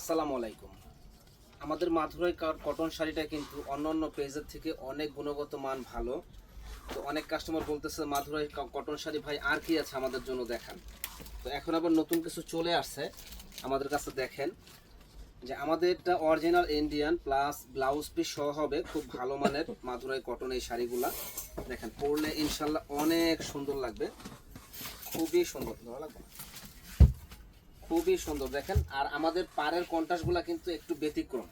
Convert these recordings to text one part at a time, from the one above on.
আসসালামু আলাইকুম। আমাদের মাথুরাই কা- কটন শাড়িটা কিন্তু অন্যান্য পেজের থেকে অনেক গুণগত মান ভালো। তো অনেক কাস্টমার বলতেছে মাথুরাই কটন শাড়ি ভাই, আর কি আছে আমাদের জন্য দেখান? তো এখন আবার নতুন কিছু চলে আসছে আমাদের কাছে দেখেন। যে আমাদেরটা original Indian plus blouse piece সহ হবে, খুব ভালো মানের মাথুরাই কটন এই শাড়িগুলা। দেখেন, পরলে ইনশাল্লাহ অনেক সুন্দর লাগবে। খুবই সুন্দর। লাগবে? খুবই সুন্দর, দেখেন। আর আমাদের পাড়ের কন্টাসগুলো কিন্তু একটু ব্যতিক্রম।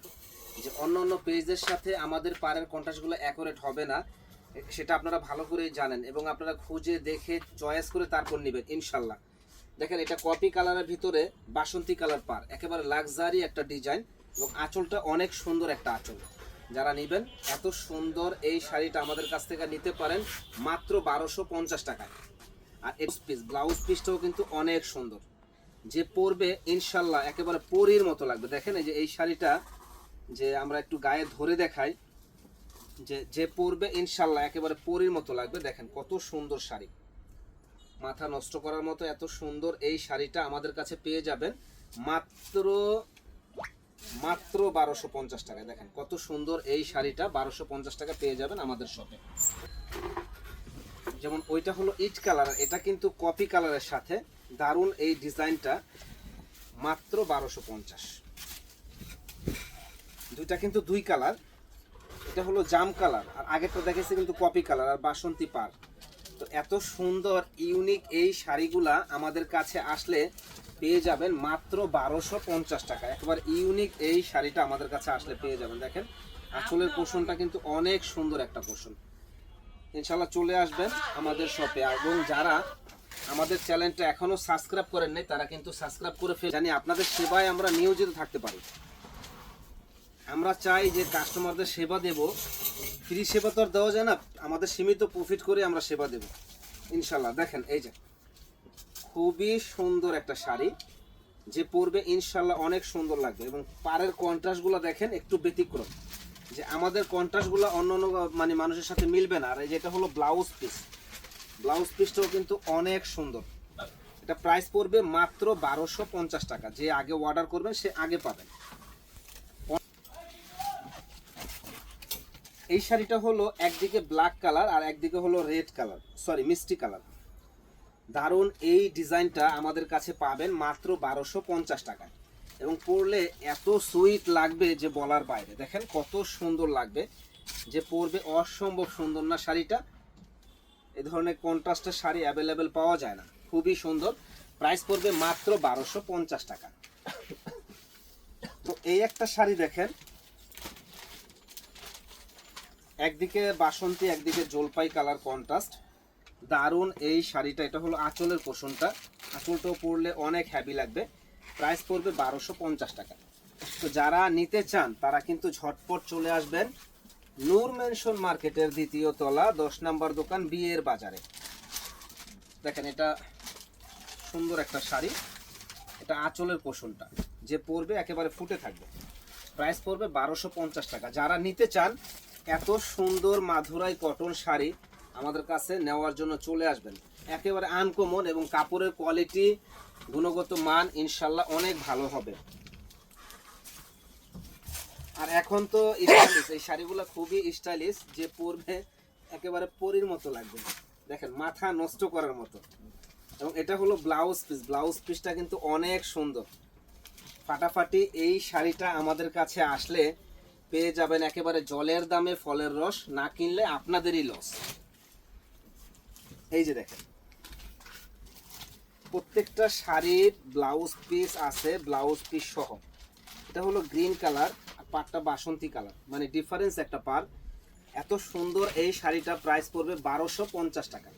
যে অন্য অন্য পেজের সাথে আমাদের পাড়ের কন্টাসগুলো অ্যাকুরেট হবে না সেটা আপনারা ভালো করেই জানেন এবং আপনারা খুঁজে দেখে চয়েস করে তারপর নেবেন, ইনশাল্লাহ। দেখেন, এটা কপি কালারের ভিতরে বাসন্তী কালার পার একেবারে লাক্সারি একটা ডিজাইন এবং আঁচলটা অনেক সুন্দর একটা আঁচল। যারা নেবেন, এত সুন্দর এই শাড়িটা আমাদের কাছ থেকে নিতে পারেন মাত্র বারোশো পঞ্চাশ টাকায়। আর এই পিস ব্লাউজ পিসটাও কিন্তু অনেক সুন্দর। যে পরবে, ইনশাল্লাহ একেবারে পরীর মতো লাগবে। দেখেন এই যে, এই শাড়িটা যে আমরা একটু গায়ে ধরে দেখাই, যে যে পরবে, ইনশাল্লাহ একেবারে পরীর মতো লাগবে। দেখেন কত সুন্দর শাড়ি। মাথা নষ্ট করার মতো এত সুন্দর এই শাড়িটা আমাদের কাছে পেয়ে যাবেন মাত্র মাত্র বারোশো পঞ্চাশ টাকায়। দেখেন কত সুন্দর এই শাড়িটা বারোশো পঞ্চাশ টাকা পেয়ে যাবেন আমাদের শপে। যেমন ওইটা হলো ইট কালার এটা কিন্তু কপি কালারের সাথে দারুণ এই ডিজাইনটা মাত্র বারোশো পঞ্চাশ। দুইটা কিন্তু দুই কালার এটা হলো জাম কালার আর আগেরটা দেখেছি কিন্তু কপি কালার আর বাসন্তী পার। তো এত সুন্দর ইউনিক এই শাড়িগুলা আমাদের কাছে আসলে পেয়ে যাবেন মাত্র বারোশো পঞ্চাশ টাকা। একবার ইউনিক এই শাড়িটা আমাদের কাছে আসলে পেয়ে যাবেন দেখেন। আঁচলের পোষণটা কিন্তু অনেক সুন্দর একটা পোষণ। ইনশাল্লাহ চলে আসবেন আমাদের শপে। এবং যারা আমাদের চ্যানেলটা এখনও সাবস্ক্রাইব করেন নাই, তারা কিন্তু সাবস্ক্রাইব করে ফেলে জানি আপনাদের সেবায় আমরা নিয়োজিত থাকতে পারি। আমরা চাই যে কাস্টমারদের সেবা দেব। ফ্রি সেবা তো আর দেওয়া যায় না, আমাদের সীমিত প্রফিট করে আমরা সেবা দেব। ইনশাল্লাহ দেখেন এই যে, খুবই সুন্দর একটা শাড়ি। যে পরবে ইনশাল্লাহ অনেক সুন্দর লাগবে এবং পাড়ের কন্ট্রাস্টগুলো দেখেন একটু ব্যতিক্রম। যে আমাদের কন্ট্রাস্টগুলো অন্য অন্য মানে মানুষের সাথে মিলবে না। আর এই যেটা হলো ব্লাউজ পিস ব্লাউজ পিসটাও কিন্তু অনেক সুন্দর। এটা প্রাইস পড়বে মাত্র বারোশো পঞ্চাশ টাকা। যে আগে অর্ডার করবেন, সে আগে পাবেন। এই শাড়িটা হলো একদিকে ব্ল্যাক কালার আর একদিকে হলো রেড কালার সরি মিষ্টি কালার দারুণ এই ডিজাইনটা আমাদের কাছে পাবেন মাত্র বারোশো পঞ্চাশ টাকায়। এবং পরলে এত সুইট লাগবে যে বলার বাইরে। দেখেন কত সুন্দর লাগবে যে পরবে অসম্ভব সুন্দর না শাড়িটা? এ ধরনের কন্ট্রাস্টের শাড়ি অ্যাভেলেবেল পাওয়া যায় না। খুবই সুন্দর। প্রাইস পড়বে মাত্র বারোশো পঞ্চাশ টাকা। তো এই একটা শাড়ি দেখেন। একদিকে বাসন্তী, একদিকে জলপাই কালার কন্ট্রাস্ট। দারুণ এই শাড়িটা। এটা হলো আঁচলের পোষণটা। আঁচলটাও পরলে অনেক হ্যাভি লাগবে। প্রাইস পড়বে বারোশো পঞ্চাশ টাকা। তো যারা নিতে চান, তারা কিন্তু ঝটপট চলে আসবেন নূর মেনশন মার্কেটের দ্বিতীয় তলা, দশ নম্বর দোকান বিয়ের বাজারে। দেখেন, এটা সুন্দর একটা শাড়ি। এটা আঁচলের পোষণটা। যে পরবে একেবারে ফুটে থাকবে। প্রাইস পড়বে বারোশো পঞ্চাশ টাকা। যারা নিতে চান, এত সুন্দর মাধুরাই কটন শাড়ি আমাদের কাছে নেওয়ার জন্য চলে আসবেন। একেবারে আনকমন এবং কাপড়ের কোয়ালিটি গুণগত মান ইনশাল্লাহ অনেক ভালো হবে। আর এখন তো স্টাইলিশ এই শাড়িগুলো খুবই স্টাইলিশ যে পরবে একেবারে পরীর মতো লাগবে। দেখেন, মাথা নষ্ট করার মতো। এবং এটা হলো ব্লাউজ পিস ব্লাউজ পিসটা কিন্তু অনেক সুন্দর। ফাটাফাটি এই শাড়িটা আমাদের কাছে আসলে পেয়ে যাবেন একেবারে জলের দামে ফলের রস, না কিনলে আপনাদেরই লস এই যে দেখেন। প্রত্যেকটা শাড়ির ব্লাউজ পিস আছে ব্লাউজ পিস সহ। এটা হলো গ্রিন কালার আর পাটটা বাসন্তী কালার মানে ডিফারেন্স একটা পার এত সুন্দর এই শাড়িটা প্রাইস পড়বে বারোশো পঞ্চাশ টাকা।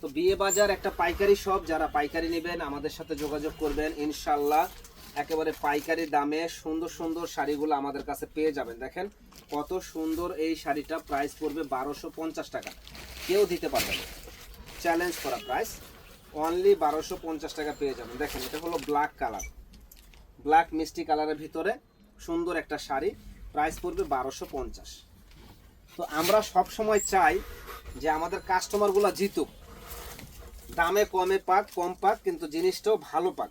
তো বিয়ে বাজার একটা পাইকারি শপ যারা পাইকারি নেবেন, আমাদের সাথে যোগাযোগ করবেন। ইনশাল্লাহ একেবারে পাইকারি দামে সুন্দর সুন্দর শাড়িগুলো আমাদের কাছে পেয়ে যাবেন। দেখেন কত সুন্দর এই শাড়িটা প্রাইস পড়বে বারোশো পঞ্চাশ টাকা। কেউ দিতে পারবে না। চ্যালেঞ্জ করা প্রাইস অনলি বারোশো পঞ্চাশ টাকা পেয়ে যাবেন। দেখেন, এটা হলো ব্ল্যাক কালার ব্ল্যাক মিষ্টি কালারের ভিতরে সুন্দর একটা শাড়ি প্রাইস পড়বে বারোশো পঞ্চাশ। তো আমরা সব সময় চাই যে আমাদের কাস্টমারগুলো জিতুক। দামে কমে পাক, কম পাক, কিন্তু জিনিসটাও ভালো পাক।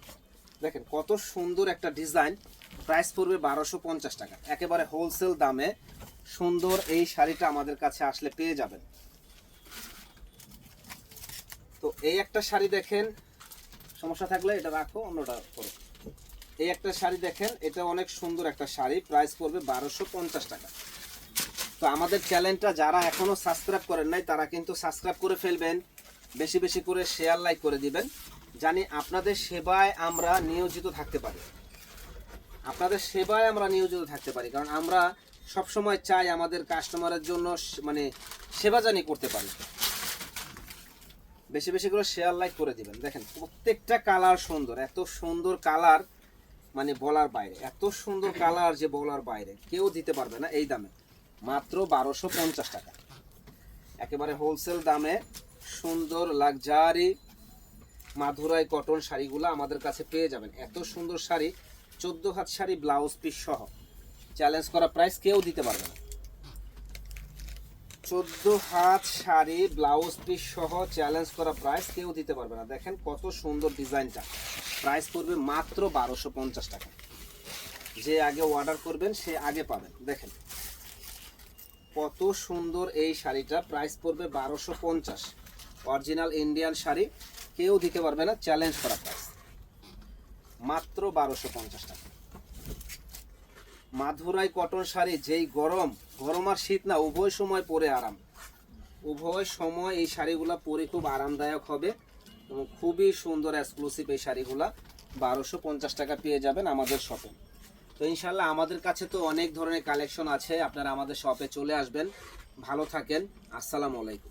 দেখেন, কত সুন্দর একটা ডিজাইন প্রাইস পড়বে বারোশো পঞ্চাশ টাকা। একেবারে হোলসেল দামে সুন্দর এই শাড়িটা আমাদের কাছে আসলে পেয়ে যাবেন। তো এই একটা শাড়ি দেখেন, সমস্যা থাকলে এটা রাখো, অন্যটা করো এই একটা শাড়ি দেখেন, এটা অনেক সুন্দর একটা শাড়ি প্রাইস পড়বে বারোশো পঞ্চাশ টাকা। তো আমাদের চ্যানেলটা যারা এখনও সাবস্ক্রাইব করেন নাই, তারা কিন্তু সাবস্ক্রাইব করে ফেলবেন, বেশি বেশি করে শেয়ার লাইক করে দিবেন, জানি আপনাদের সেবায় আমরা নিয়োজিত থাকতে পারি। আপনাদের সেবায় আমরা নিয়োজিত থাকতে পারি, কারণ আমরা সব সময় চাই আমাদের কাস্টমারের জন্য মানে সেবা জানি করতে পারি। বেশি বেশি করে শেয়ার লাইক করে দিবেন। দেখেন, প্রত্যেকটা কালার সুন্দর। এত সুন্দর কালার মানে বলার বাইরে। এত সুন্দর কালার যে বলার বাইরে। কেউ দিতে পারবে না এই দামে। মাত্র বারোশো পঞ্চাশ টাকা। একেবারে হোলসেল দামে সুন্দর লাক্সারি মাধুরাই কটন শাড়িগুলো আমাদের কাছে পেয়ে যাবেন। এত সুন্দর শাড়ি, চোদ্দ হাত শাড়ি ব্লাউজ পিস সহ। চ্যালেঞ্জ করা প্রাইস কেউ দিতে পারবে না। চোদ্দ হাত শাড়ি ব্লাউজ পিস সহ চ্যালেঞ্জ করা প্রাইস কেউ দিতে পারবে না। দেখেন কত সুন্দর ডিজাইনটা। প্রাইস পড়বে মাত্র বারোশো পঞ্চাশ টাকা। যে আগে অর্ডার করবেন, সে আগে পাবেন। দেখেন কত সুন্দর এই শাড়িটা। প্রাইস পড়বে বারোশো পঞ্চাশ। অরিজিনাল ইন্ডিয়ান শাড়ি, কেউ দিতে পারবে না চ্যালেঞ্জ করা প্রাইস মাত্র বারোশো পঞ্চাশ টাকা। মাধুরাই কটন শাড়ি, যেই গরম গরম আর শীত না, উভয় সময় পরে আরাম। উভয় সময় এই শাড়িগুলো পরে খুব আরামদায়ক হবে এবং খুবই সুন্দর এক্সক্লুসিভ এই শাড়িগুলো। বারোশো পঞ্চাশ টাকা পেয়ে যাবেন আমাদের শপে তো ইনশাল্লাহ আমাদের কাছে তো অনেক ধরনের কালেকশন আছে, আপনারা আমাদের শপে চলে আসবেন। ভালো থাকেন, আসসালামু আলাইকুম।